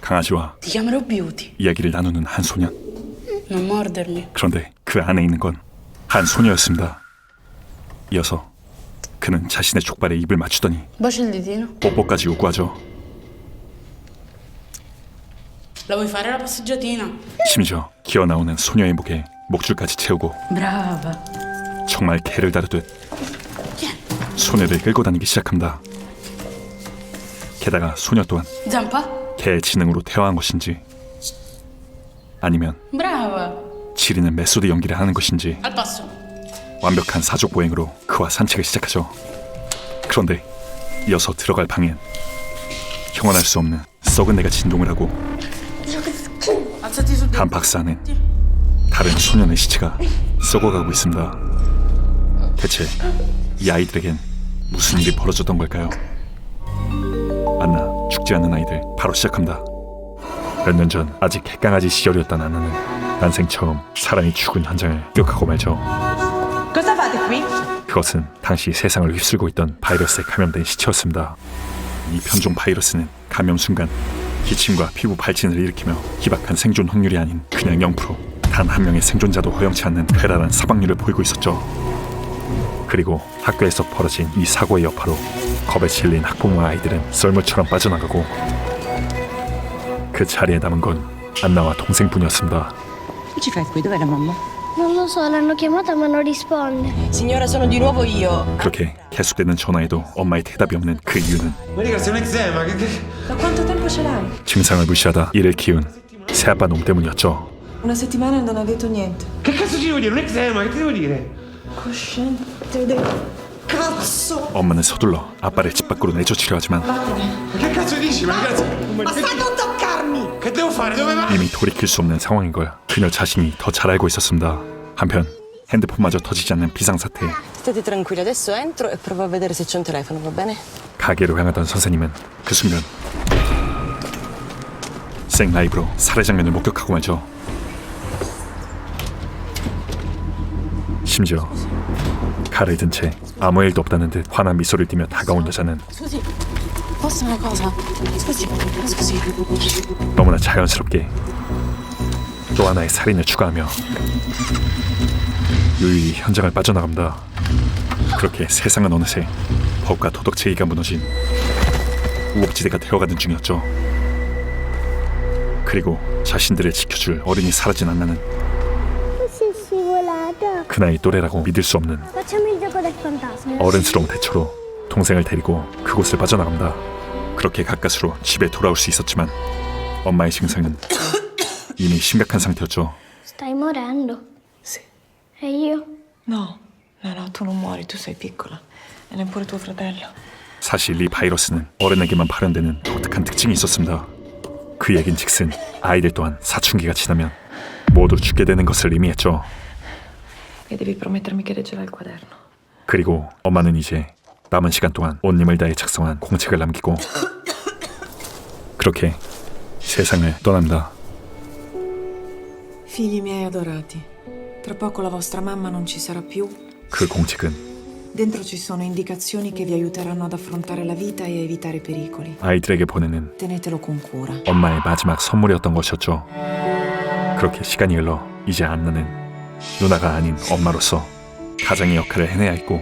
강아지와. 이야기를 나누는 한 소년. 그런데 그 안에 있는 건 한 소녀였습니다. 이어서 그는 자신의 족발에 입을 맞추더니. 뽀뽀까지 요구하죠. 심지어 기어 나오는 소녀의 목에 목줄까지 채우고. 정말 개를 다루듯 소녀를 끌고 다니기 시작합니다. 게다가 소녀 또한 Zampa? 개의 지능으로 태어난 것인지 아니면 Brava. 지리는 메소드 연기를 하는 것인지 passo. 완벽한 사족 보행으로 그와 산책을 시작하죠. 그런데 이어서 들어갈 방엔 형언할 수 없는 썩은 내가 진동을 하고 한 박스 안엔 다른 소년의 시체가 썩어가고 있습니다. 대체 이 아이들에겐 무슨 일이 벌어졌던 걸까요? 죽지 않는 아이들 바로 시작합니다. 몇 년 전 아직 핵강아지 시절이었던 안나는 난생 처음 사람이 죽은 현장을 기억하고 말죠. 그것은 당시 세상을 휩쓸고 있던 바이러스에 감염된 시체였습니다. 이 편종 바이러스는 감염 순간 기침과 피부 발진을 일으키며 희박한 생존 확률이 아닌 그냥 0%, 단 한 명의 생존자도 허용치 않는 괴랄한 사망률을 보이고 있었죠. 그리고 학교에서 벌어진 이 사고의 여파로 겁에 질린 학부모와 아이들은 썰물처럼 빠져나가고 그 자리에 남은 건 안나와 동생뿐이었습니다. Che ci fai qui? Dov'è la mamma? Non lo so, l'hanno chiamata ma non risponde. Signora, sono di nuovo io. 그렇게 계속되는 전화에도 엄마의 대답이 없는 그 이유는 Maria, sei un eczema, che, che... Da quanto tempo ce l'hai? 증상을 무시하다 이를 키운 새아빠 놈 때문이었죠. Una settimana e non ha detto niente. che cazzo ci devo dire? Un eczema, che ti devo dire? Cosciente cazzo! 엄마는 서둘러 아빠를 집 밖으로 내쫓으려 하지만 Ma che cazzo dici? Ma ragazzi, ma Basta non toccarmi! che devo fare? Dove vai? 이미 돌이킬 수 없는 상황인 걸 그녀 자신이 더 잘 알고 있었습니다. 한편 핸드폰마저 터지지 않는 비상사태에 State tranquilli, adesso entro e provo a vedere se c'è un telefono, va bene? 가게로 향하던 선생님은 그 순간 생 라이브로 살해 장면을 목격하고 말죠. 심지어 칼을 든 채 아무 일도 없다는 듯 환한 미소를 띠며 다가온 여자는. 너무나 자연스럽게 또 하나의 살인을 추가하며 유유히 현장을 빠져나갑니다. 그렇게 세상은 어느새 법과 도덕 체계가 무너진 우업지대가 되어가는 중이었죠. 그리고 자신들을 지켜줄 어른이 사라진 안나는. 그 나이 또래라고 믿을 수 없는. 어른스러운 대처로 동생을 데리고 그곳을 빠져나갑니다. 그렇게 가까스로 집에 돌아올 수 있었지만 엄마의 증상은 이미 심각한 상태였죠. Stai morendo. Sì. E io? No, no, no, tu non muori, tu sei piccola. E neppure tuo fratello. 사실 이 바이러스는 어른에게만 발현되는 독특한 특징이 있었습니다. 그 얘긴즉슨 아이들 또한 사춘기가 지나면 모두 죽게 되는 것을 의미했죠. E devi promettermi che leggerai il quaderno. 그리고 엄마는 이제 남은 시간 동안 온 힘을 다해 작성한 공책을 남기고 그렇게 세상을 떠납니다. Figli miei adorati, tra poco la vostra mamma non ci sarà più. 그 공책은 Dentro ci sono indicazioni che vi aiuteranno ad affrontare la vita e a evitare pericoli. 아이들에게 보내는 Tenetelo con cura. 엄마의 마지막 선물이었던 것이었죠. 그렇게 시간이 흘러 이제 안나는 누나가 아닌 엄마로서 가장의 역할을 해내야 했고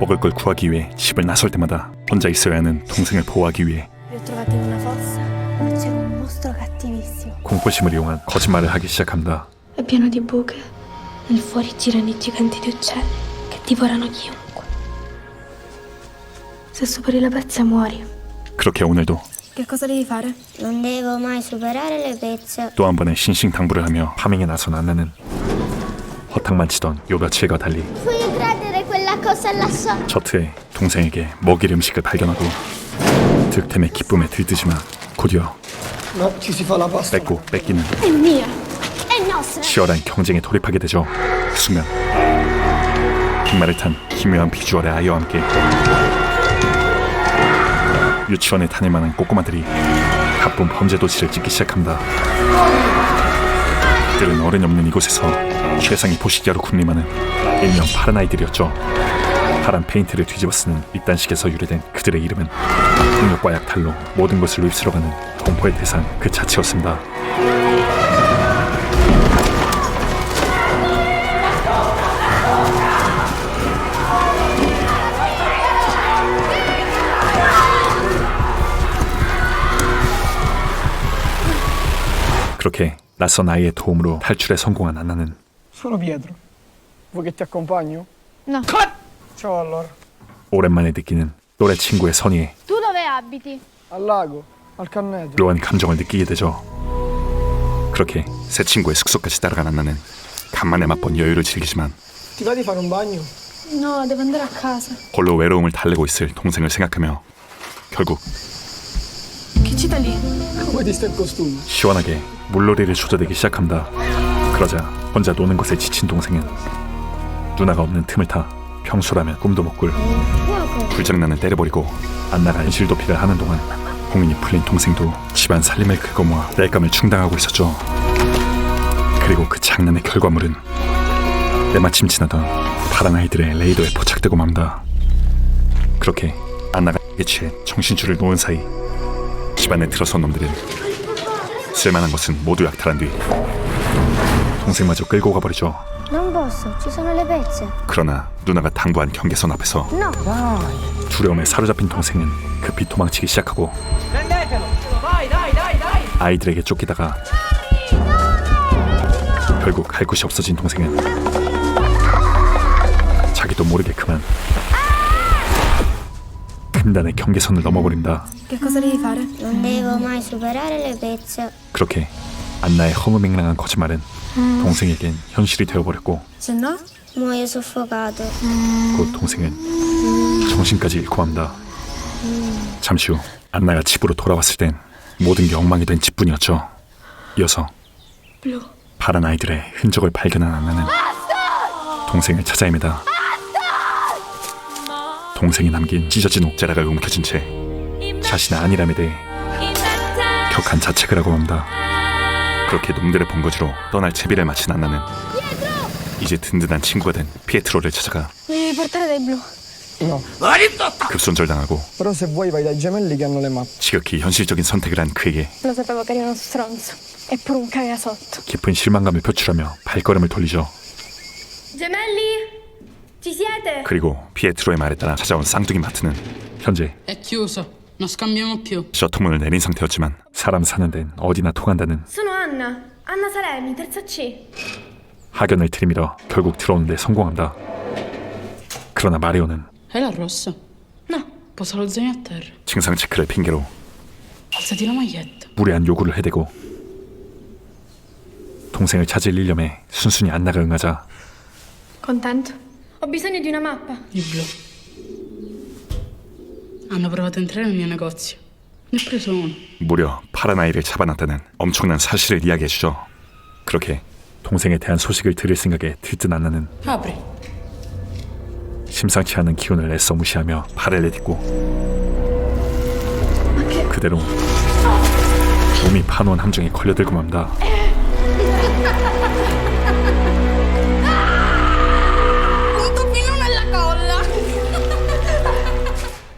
먹을 걸 구하기 위해 집을 나설 때마다 혼자 있어야 하는 동생을 보호하기 위해 Li ho trovati in una fossa. C'era un mostro cattivissimo. 공포심을 이용한 거짓말을 하기 시작합니다. È pieno di buche. Nel fuori girano i giganti di uccelli che divorano chiunque. Se superi la pezza muori. 그렇게 오늘도 Che cosa devi fare? Non devo mai superare le pezze. 또 한 번의 신싱당부를 하며 파밍에 나선 안나는 허탕만 치던 요 며칠과 달리 Puoi prendere quella cosa lassù? 저트에 동생에게 먹일 음식을 발견하고 득템의 기쁨에 들뜨지만 곧이어 No, ci si fa la pasta. 뺏고 뺏기는 È mia! È nostra! 치열한 경쟁에 돌입하게 되죠. 그 순간 빅마를 탄 기묘한 비주얼의 아이와 함께 유치원에 다닐 만한 꼬꼬마들이 가쁜 범죄 도시를 찍기 시작합니다. 그들은 어른이 없는 이곳에서 최상의 포식자로 군림하는 일명 파란 아이들이었죠. 파란 페인트를 뒤집어 쓰는 이딴식에서 유래된 그들의 이름은 폭력과 약탈로 모든 것을 휩쓸어가는 공포의 대상 그 자체였습니다. 낯선 아이의 도움으로 탈출에 성공한 안나는 Sono Pietro. Vuoi che ti accompagno? No. Ciao allora. 오랜만에 느끼는 또래 친구의 선의에 Tu dove abiti? Al lago, al canneto. 묘한 감정을 느끼게 되죠. 그렇게 새 친구의 숙소까지 따라간 안나는 간만에 맛본 여유를 즐기지만 Ti va di fare un bagno? No, devo andare a casa. 홀로 외로움을 달래고 있을 동생을 생각하며 결국 Che c'è da lì? 시원하게 물놀이를 조져대기 시작합니다. 그러자 혼자 노는 것에 지친 동생은 누나가 없는 틈을 타 평소라면 꿈도 못 꿀 불장난을 때려버리고 안나가 현실 도피를 하는 동안 봉인이 풀린 동생도 집안 살림을 긁어 모아 땔감을 충당하고 있었죠. 그리고 그 장난의 결과물은 때마침 지나던 파란 아이들의 레이더에 포착되고 맙니다. 그렇게 안나가 취해 정신줄을 놓은 사이 집안에 들어선 놈들은 쓸만한 것은 모두 약탈한 뒤 동생마저 끌고 가버리죠. Non posso, ci sono le pezze. 그러나 누나가 당부한 경계선 앞에서 No. 두려움에 사로잡힌 동생은 급히 도망치기 시작하고 아이들에게 쫓기다가 결국 갈 곳이 없어진 동생은 자기도 모르게 그만 금단의 경계선을 넘어버린다. Che cosa devi fare? Non devo mai superare le pezze. 그렇게 안나의 허무맹랑한 거짓말은 동생에겐 현실이 되어버렸고 Se no? Muoio soffocato. 곧 동생은 정신까지 잃고 맙니다. 잠시 후 안나가 집으로 돌아왔을 땐 모든 게 엉망이 된 집뿐이었죠. 이어서. 파란 아이들의 흔적을 발견한 안나는 동생을 찾아 헤매다 동생이 남긴 찢어진 옥자락을 움켜쥔 채 자신의 안일함에 대해 격한 자책을 하고 맙니다. 그렇게 놈들의 본거지로 떠날 채비를 마친 안나는 이제 든든한 친구가 된 피에트로를 찾아가. 급손절당하고. 지극히 현실적인 선택을 한 그에게. 깊은 실망감을 표출하며 발걸음을 돌리죠. 그리고 피에트로의 말에 따라 찾아온 쌍둥이 마트는 현재 È chiuso, non scambiamo più. 셔터문을 내린 상태였지만 사람 사는 데는 어디나 통한다는 Sono Anna. Anna terza C. 하견을 들이밀어 결국 들어오는데 성공한다. 그러나 마리오는 Hai la rossa? No, posa lo zaino a terra. 증상 체크를 핑계로 Alzati la maglietta. 무례한 요구를 해대고 동생을 찾을 일념에 순순히 안나가 응하자 Contento? Ho bisogno di una mappa. Il blu. Hanno provato a entrare nel mio negozio. Ne ho preso uno. 무려 파란 아이를 잡아놨다는 엄청난 사실을 이야기해주죠. 그렇게 동생에 대한 소식을 들을 생각에 들뜬 안나는 Apri. 심상치 않은 기운을 애써 무시하며 발을 내딛고 그대로 몸이 파놓은 함정에 걸려들고 맙니다.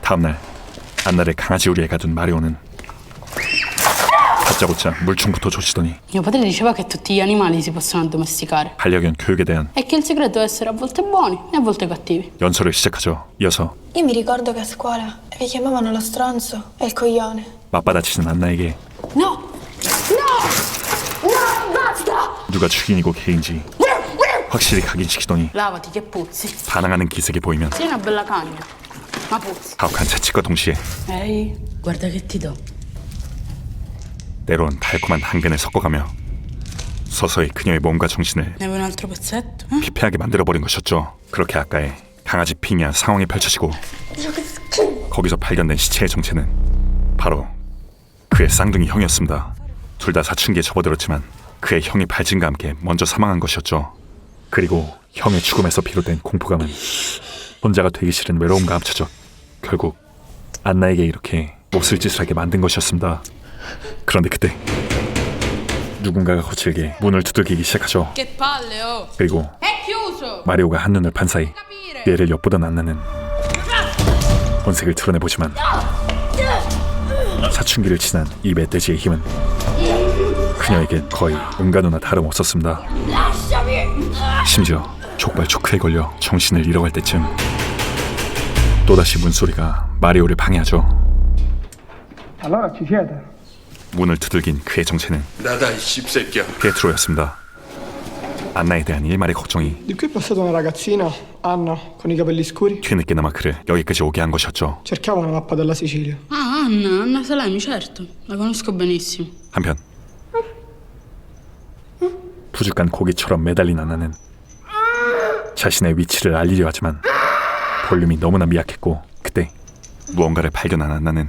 다음날 안나를 강아지 우리에 가둔 마리오는 다짜고짜 물총부터 조치더니 Mio padre diceva che tutti gli animali si possono addomesticare. 반려견 교육에 대한 E che il segreto è essere a volte buoni e a volte cattivi. 연설을 시작하죠. 이어서 Io mi ricordo che a scuola vi chiamavano lo stronzo e il coglione. 맞받아치는 안나에게 No! 누가 주인이고 개인지 확실히 각인시키더니 Lavati che puzzi. 반항하는 기색이 보이면 Sei una bella cagna. 가혹한 채찍과 동시에 guarda che ti do. 때론 달콤한 한근을 섞어가며 서서히 그녀의 몸과 정신을 Ne vuoi un altro pezzetto? eh? 피폐하게 만들어버린 것이었죠. 그렇게 아까의 강아지 핑이한 상황이 펼쳐지고 거기서 발견된 시체의 정체는 바로 그의 쌍둥이 형이었습니다. 둘 다 사춘기에 접어들었지만 그의 형이 발진과 함께 먼저 사망한 것이었죠. 그리고 형의 죽음에서 비롯된 공포감은 혼자가 되기 싫은 외로움과 합쳐져 결국 안나에게 이렇게 몹쓸 짓을 하게 만든 것이었습니다. 그런데 그때 누군가가 거칠게 문을 두들기기 시작하죠. Oh! 그리고! 마리오가 한눈을 판 사이 얘를 엿보던 안나는 본색을 드러내보지만 사춘기를 지난 이 멧돼지의 힘은 그녀에겐 거의 은간호나 다름없었습니다. 심지어 족발 초크에 걸려 정신을 잃어갈 때쯤 또다시 문소리가 마리오를 방해하죠. 문을 두들긴 그의 정체는 나다 이 씹새끼야. 피에트로였습니다. 안나에 대한 일말의 걱정이 Di qui è passata una ragazzina, Anna, con i capelli scuri. 뒤늦게나마 그를 여기까지 오게 한 것이었죠. Cercava una mappa della Sicilia. Ah, Anna, Anna Salemi, certo. La conosco benissimo. 한편 부족한 고기처럼 매달린 안나는 자신의 위치를 알리려 하지만 볼륨이 너무나 미약했고 그때 무언가를 발견한 안나는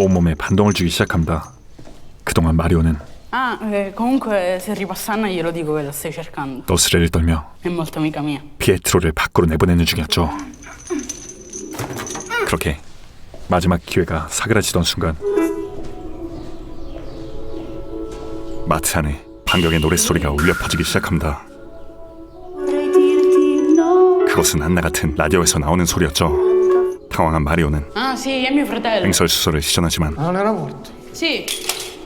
온몸에 반동을 주기 시작합니다. 그동안 마리오는 Ah, eh, comunque se ripassa Anna glielo dico che la stai cercando. 너스레를 떨며 È molto amica mia. 피에트로를 밖으로 내보내는 중이었죠. 그렇게 마지막 기회가 사그라지던 순간 마트 안에 반격의 노랫소리가 울려 퍼지기 시작합니다. 그것은 안나 같은 라디오에서 나오는 소리였죠. 당황한 마리오는 Ah, sì, è mio fratello. 맹설수설을 시전하지만 Ma non era morto. Sì.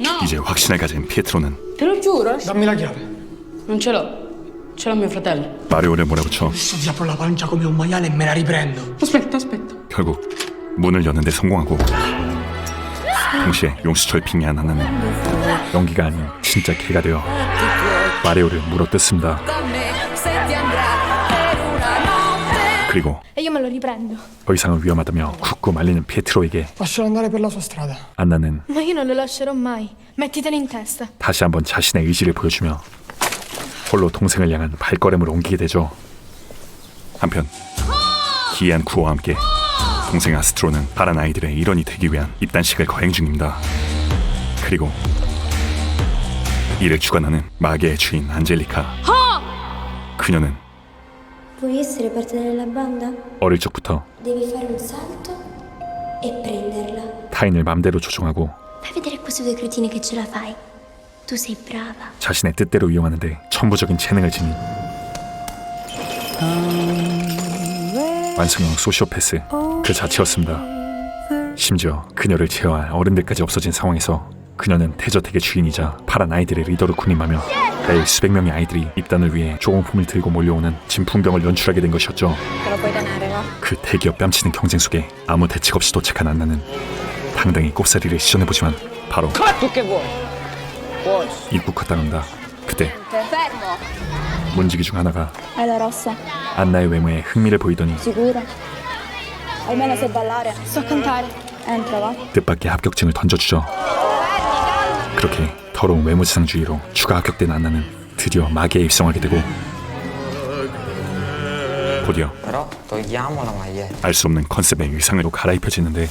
No, 이제 확신을 가진 피에트로는 te lo giuro. Dammi la chiave. Non ce l'ho. Ce l'ha mio fratello. 마리오를 몰아붙여 Adesso ti apro la pancia come un maiale e me la riprendo. Aspetta, aspetta. 결국 문을 여는데 성공하고 동시에 용수철 빙의한 하나는 연기가 아닌 진짜 개가 되어 마리오를 물어뜯습니다. 그리고 E io me lo riprendo. 더 이상은 위험하다며 굳고 말리는 피에트로에게 Lascialo andare per la sua strada. 안나는 Ma io non lo lascerò mai. Mettitelo in testa. 다시 한번 자신의 의지를 보여주며 홀로 동생을 향한 발걸음을 옮기게 되죠. 한편 기이한 구호와 함께 동생 아스트로는 파란 아이들의 일원이 되기 위한 입단식을 거행 중입니다. 그리고 이를 주관하는 마계의 주인 안젤리카. 그녀는 Vuoi essere parte della banda? 어릴 적부터 Devi fare un salto e prenderla. 타인을 맘대로 조종하고 Fai vedere a queste due cretine che ce la fai. Tu sei brava. 자신의 뜻대로 이용하는데 천부적인 재능을 지닌 완성형 소시오패스 그 자체였습니다. 심지어 그녀를 제어할 어른들까지 없어진 상황에서 그녀는 태저택의 주인이자 파란 아이들의 리더로 군림하며 매일 수백 명의 아이들이 입단을 위해 조공품을 들고 몰려오는 진풍경을 연출하게 된 것이었죠. 그 대기업 뺨치는 경쟁 속에 아무 대책 없이 도착한 안나는 당당히 꼽사리를 시전해보지만 바로 입국했다는다. 그때 문지기 중 하나가 안나의 외모에 흥미를 보이더니. 뜻밖의 합격증을 던져주죠. 그렇게 더러운 외모지상주의로 추가 합격된 안나는 드디어 마계에 입성하게 되고 곧이어 Però togliamo la maglietta. 알 수 없는 컨셉의 의상으로 갈아입혀지는데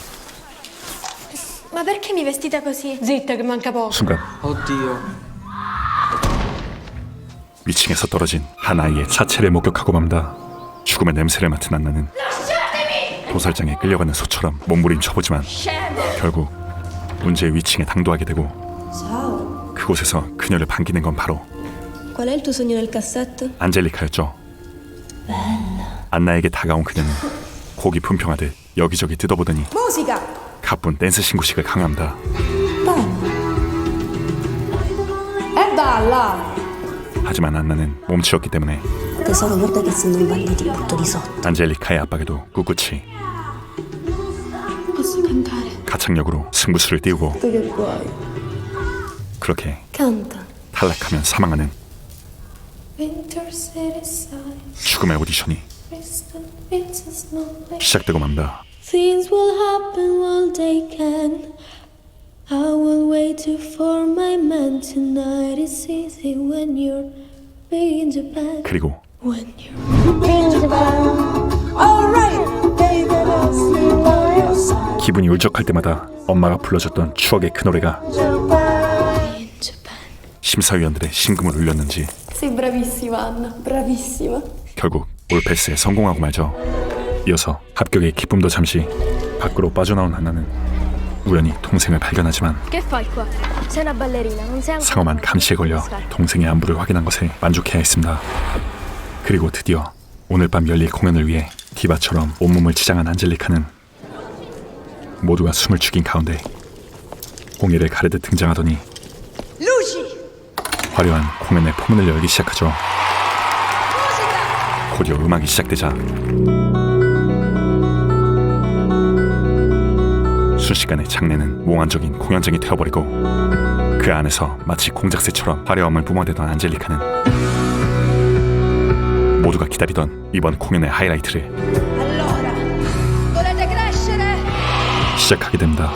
Ma perché mi vestite così? Zitta che manca poco. 순간 Oddio. 위층에서 떨어진 한 아이의 사체를 목격하고 맙니다. 죽음의 냄새를 맡은 안나는 도살장에 끌려가는 소처럼 몸부림쳐보지만 결국 문제의 위층에 당도하게 되고 그곳에서 그녀를 반기는 건 바로 Qual è il tuo sogno nel cassetto? 안젤리카였죠. 안나에게 다가온 그녀는 고기 품평하듯 여기저기 뜯어보더니 Musica! 가쁜 댄스 신고식을. E balla! 하지만 안나는 몸치였기 때문에 Tesoro, guarda che se non balli ti butto di sotto. 안젤리카의 압박에도 꿋꿋이 Posso cantare? 가창력으로 승부수를 띄우고 Che vuoi? 그렇게. 탈락하면 사망하는 side, 죽음의 오디션이. 시작되고 맙니다. Things will happen while they can. I will wait for my man tonight. It's easy when you're big in Japan. 그리고 When you're big in Japan. 기분이 울적할 때마다 엄마가 불러줬던 추억의 그 노래가 Japan. 심사위원들의 심금을 울렸는지 Sei bravissima, Anna. Bravissima. 결국 올패스에 성공하고 말죠. 이어서 합격의 기쁨도 잠시 밖으로 빠져나온 하나는 우연히 동생을 발견하지만 Che fai qua? Sei una ballerina, non sei ancora. 상엄한 감시에 걸려 동생의 안부를 확인한 것에 만족해야 했습니다. 그리고 드디어 오늘 밤 열릴 공연을 위해 디바처럼 온몸을 치장한 안젤리카는 모두가 숨을 죽인 가운데 공예를 가르듯 등장하더니 화려한 공연의 포문을 열기 시작하죠. 곧이어 음악이 시작되자 순식간에 장내는 몽환적인 공연장이 되어버리고 그 안에서 마치 공작새처럼 화려함을 뿜어대던 안젤리카는 모두가 기다리던 이번 공연의 하이라이트를? 시작하게 됩니다.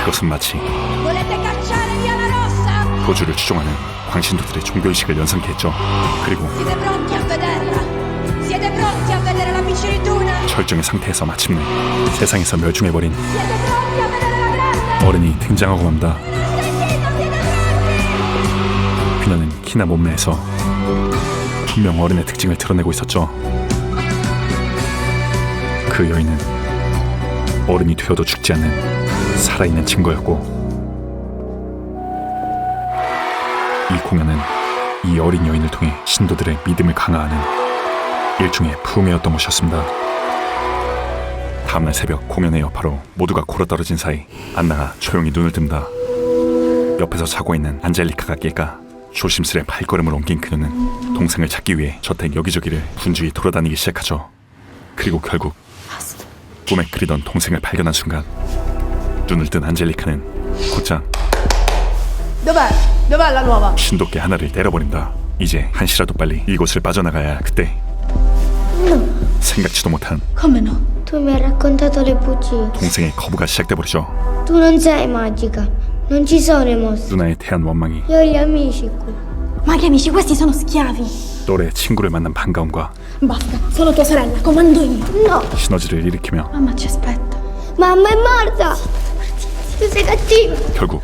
그것은 마치 도주를 추종하는 광신도들의 종교의식을 연상케 했죠. 그리고? 절정의 상태에서 마침내 세상에서 멸종해버린? 어른이 등장하고 맙니다. 그녀는 키나 몸매에서 분명 어른의 특징을 드러내고 있었죠. 그 여인은 어른이 되어도 죽지 않는 살아있는 증거였고 공연은 이 어린 여인을 통해 신도들의 믿음을 강화하는 일종의 부흥회였던 것이었습니다. 다음날 새벽 공연의 여파로 모두가 골아 떨어진 사이 안나가 조용히 눈을 뜬다. 옆에서 자고 있는 안젤리카가 깰까 조심스레 발걸음을 옮긴 그녀는 동생을 찾기 위해 저택 여기저기를 분주히 돌아다니기 시작하죠. 그리고 결국 꿈에 그리던 동생을 발견한 순간 눈을 뜬 안젤리카는 곧장 Dov'è? Dov'è la nuova? 신도께 하나를 때려버린다. 이제 한시라도 빨리 이곳을 빠져나가야 할 그때 생각지도 못한 Come no? Tu mi hai raccontato le bugie. 동생의 거부가 시작돼 버리죠. Tu non sei magica. Non ci sono i mostri. 누나에 대한 원망이 Io ho gli amici qui. Ma che amici, questi sono schiavi. 또래 친구를 만난 반가움과 Basta, sono tua sorella, comando io. No, 시너지를 일으키며 Mamma ci aspetta. mamma è morta. Tu sei cattiva. 결국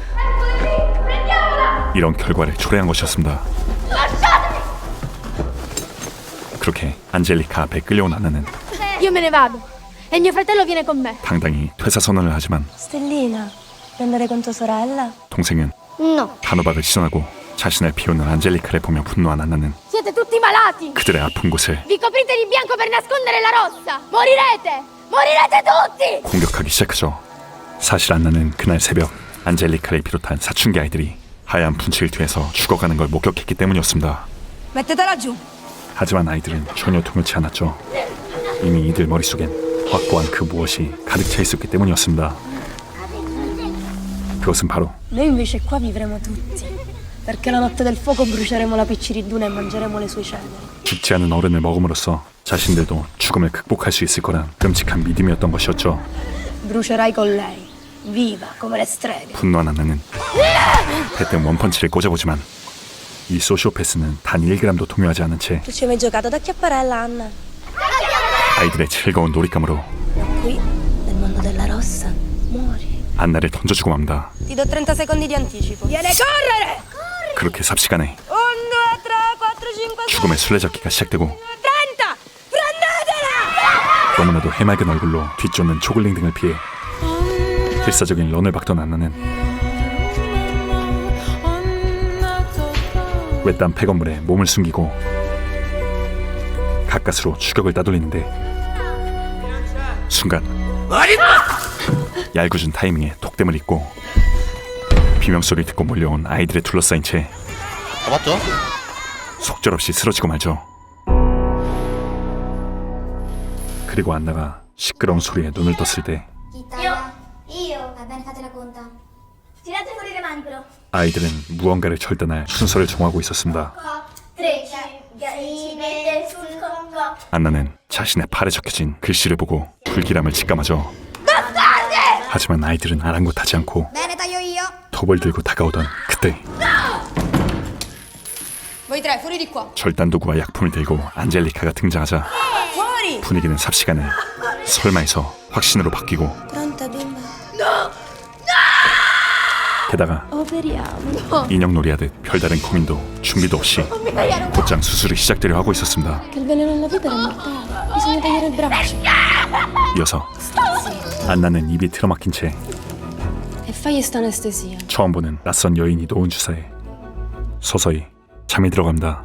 이런 결과를 초래한 것이었습니다. 그렇게 안젤리카 앞에 끌려온 안나는 Io me ne vado. E mio fratello viene con me. 당당히 퇴사 선언을 하지만 Stellina, prendere con tua sorella? 동생은 No. 단호박을 시전하고 자신을 비우는 안젤리카를 보며 분노한 안나는 Siete tutti malati. 그들의 아픈 곳을 Vi coprite di bianco per nascondere la rossa. Morirete. Morirete tutti. 공격하기 시작하죠. 사실 안나는 그날 새벽 안젤리카를 비롯한 사춘기 아이들이 하얀 분칠 뒤에서 죽어가는 걸 목격했기 때문이었습니다. Mettetela giù. 하지만 아이들은 전혀 통치 않았죠. 이미 이들 머릿속엔 확고한 그 무엇이 가득 차 있었기 때문이었습니다. 그것은 바로 Noi invece qua vivremo tutti. Perché la notte del fuoco bruceremo la picciriduna e mangeremo le sue ceneri. 죽지 않은 어른을 먹음으로써 자신들도 죽음을 극복할 수 있을 거란 끔찍한 믿음이었던 것이었죠. Brucerai con lei, viva come le streghe. 분노한 안나는 대뜸 원펀치를 꽂아보지만 이 소시오패스는 단 1g도 동요하지 않은 채 Tu ci hai mai giocato ad acchiapparella, Anna? 아이들의 즐거운 놀잇감으로 Ma qui, nel mondo della rossa, muori. 안나를 던져주고 맙니다. Ti do 30 secondi di anticipo. Viene correre! 그렇게 삽시간에 1, 2, 3, 4, 5, 6, 죽음의 술래잡기가 시작되고 30! Prendetela! 너무나도 해맑은 얼굴로 뒤쫓는 조글링 등을 피해 필사적인 런을 박던 안나는 외딴 폐건물에 몸을 숨기고 가까스로 추격을 따돌리는데 순간 얄궂은 타이밍에 독댐을 입고 비명 소리를 듣고 몰려온 아이들에 둘러싸인 채 잡았죠? 속절없이 쓰러지고 말죠. 그리고 안나가 시끄러운 소리에 눈을 떴을 때 아이들은 무언가를 절단할 순서를 정하고 있었습니다. 안나는 자신의 팔에 적혀진 글씨를 보고 불길함을 직감하죠. 하지만 아이들은 아랑곳하지 않고. 톱을 들고 다가오던 그때. 절단 도구와 약품을 들고 안젤리카가 등장하자 분위기는 삽시간에 설마에서 확신으로 바뀌고 게다가. 인형놀이 하듯 별다른 고민도 준비도 없이 곧장 수술이 시작되려 하고 있었습니다. 이어서 안나는 입이 틀어막힌 채. 처음 보는 낯선 여인이 놓은 주사에 서서히 잠이 들어갑니다.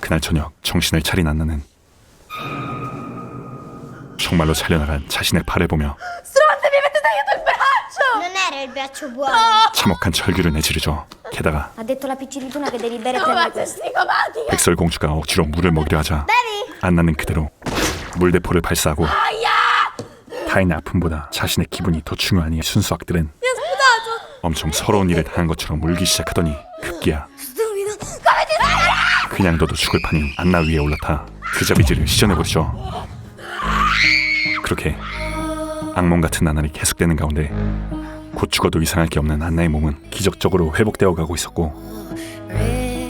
그날 저녁 정신을 차린 안나는 정말로 잘려나간 자신의 팔을 보며 Non era il braccio buono. 참혹한 절규를 내지르죠. 게다가 Ha detto la piccirituna che devi bere prima di questo. 백설공주가 억지로 물을 먹이려 하자 안나는 그대로 물대포를 발사하고 타인의 아픔보다 자신의 기분이 더 중요하니 순수 악들은 엄청 서러운 일을 당한 것처럼 울기 시작하더니 급기야 그냥 둬도 죽을 판인 안나 위에 올라타 그자비지를 시전해버리죠. 그렇게 악몽 같은 나날이 계속되는 가운데 곧 죽어도 이상할 게 없는 안나의 몸은 기적적으로 회복되어 가고 있었고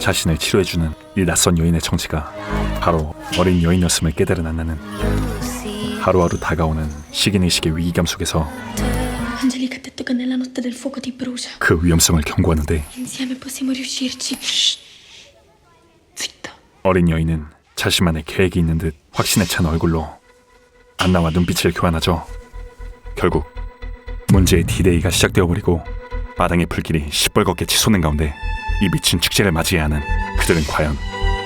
자신을 치료해주는 이 낯선 여인의 정체가 바로 어린 여인이었음을 깨달은 안나는 하루하루 다가오는 식인의식의 위기감 속에서. 그 위험성을 경고하는데. 어린 여인은 자신만의 계획이 있는 듯 확신에 찬 얼굴로 안나와 눈빛을 교환하죠. 결국 문제의 디데이가 시작되어 버리고 마당의 불길이 시뻘겋게 치솟는 가운데 이 미친 축제를 맞이해야 하는 그들은 과연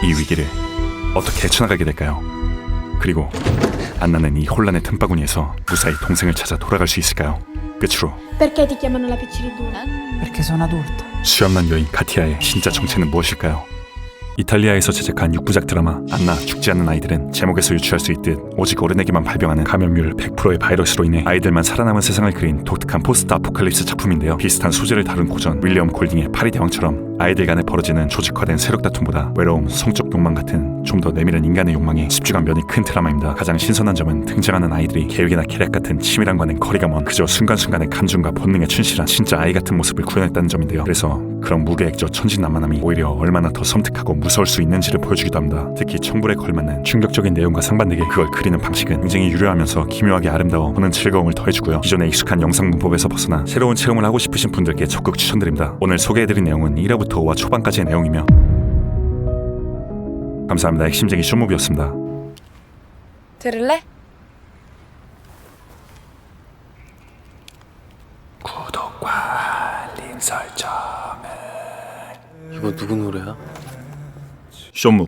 이 위기를 어떻게 헤쳐나가게 될까요? 그리고 안나는 이 혼란의 틈바구니에서 무사히 동생을 찾아 돌아갈 수 있을까요? 끝으로 Perché ti chiamano la picciriduna? Perché sono adulto. 수염난 여인 카티아의 진짜 정체는 무엇일까요? 이탈리아에서 제작한 6부작 드라마 안나 죽지 않는 아이들은 제목에서 유추할 수 있듯 오직 어른에게만 발병하는 감염률 100%의 바이러스로 인해 아이들만 살아남은 세상을 그린 독특한 포스트 아포칼립스 작품인데요. 비슷한 소재를 다룬 고전 윌리엄 골딩의 파리 대왕처럼 아이들 간에 벌어지는 조직화된 세력 다툼보다 외로움, 성적 욕망 같은 좀 더 내밀한 인간의 욕망에 집중한 면이 큰 드라마입니다. 가장 신선한 점은 등장하는 아이들이 계획이나 계략 같은 치밀함과는 거리가 먼 그저 순간순간의 감정과 본능에 충실한 진짜 아이 같은 모습을 구현했다는 점인데요. 그래서 그런 무계획적 천진난만함이 오히려 얼마나 더 섬뜩하고 무서울 수 있는지를 보여주기도 합니다. 특히 청불에 걸맞는 충격적인 내용과 상반되게 그걸 그리는 방식은 굉장히 유려하면서 기묘하게 아름다워 보는 즐거움을 더해주고요. 기존의 익숙한 영상 문법에서 벗어나 새로운 체험을 하고 싶으신 분들께 적극 추천드립니다. 오늘 소개해드린 내용은 1화부터 5화 초반까지의 내용이며 감사합니다. 핵심쟁이 쇼무비였습니다. 들을래? 구독과 알림 설정 이거 누구 노래야? 쇼무